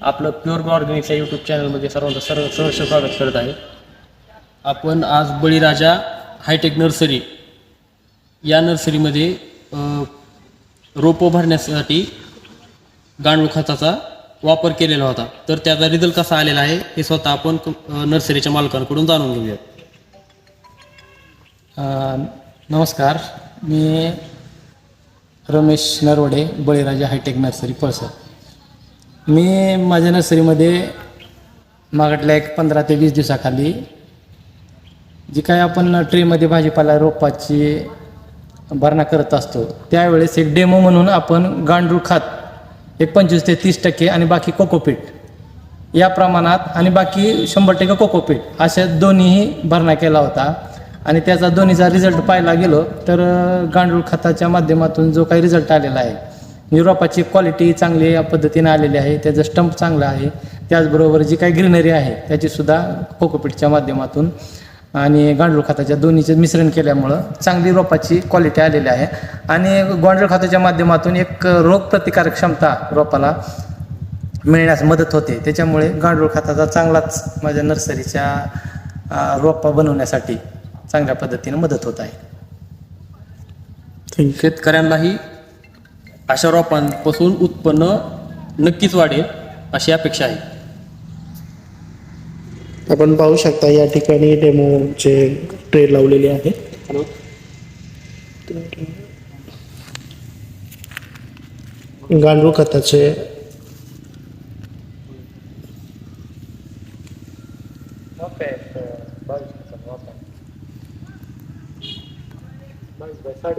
आपलं pure Organics या YouTube चॅनलमध्ये सर्वांचं सर्व सहर्ष स्वागत करत आहे. आपण आज बळीराजा हायटेक नर्सरी या नर्सरीमध्ये रोपं भरण्यासाठी गांडूळ खताचा वापर केलेला होता. तर त्याचा रिझल्ट कसा आलेला आहे हे स्वतः आपण नर्सरीच्या मालकांकडून जाणून घेऊयात. नमस्कार. मी रमेश नरवडे बळीराजा हायटेक नर्सरी पळसर. मी माझ्या नर्सरीमध्ये मागटल्या एक पंधरा ते वीस दिवसाखाली जी काय आपण ट्रेमध्ये भाजीपाला रोपाची भरणा करत असतो त्यावेळेस एक डेमो म्हणून आपण गांडूळ खात एक पंचवीस ते तीस टक्के आणि बाकी कोकोपीट या प्रमाणात आणि बाकी शंभर टक्के कोकोपीट अशा दोन्हीही भरणा केला होता. आणि त्याचा दोन्हीचा रिझल्ट पाहायला गेलो तर गांडूळ खताच्या माध्यमातून जो काही रिझल्ट आलेला आहे रोपाची क्वालिटी चांगली या पद्धतीने आलेली आहे त्याचं स्टंप चांगलं आहे. त्याचबरोबर जी काही ग्रीनरी आहे त्याचीसुद्धा कोकोपीटच्या माध्यमातून आणि गांडूळ खताच्या दोन्हीचे मिश्रण केल्यामुळं चांगली रोपाची क्वालिटी आलेली आहे. आणि गांडूळ खताच्या माध्यमातून एक रोगप्रतिकारक क्षमता रोपाला मिळण्यास मदत होते. त्याच्यामुळे गांडूळ खताचा चांगलाच माझ्या नर्सरीच्या रोपा बनवण्यासाठी चांगल्या पद्धतीने मदत होत आहे. शेतकऱ्यांनाही अशा रोपांपासून उत्पन्न नक्कीच वाढेल अशी अपेक्षा आहे. आपण पाहू शकता या ठिकाणी डेमो चे ट्रे लावलेले आहे. गांडूळ खताचे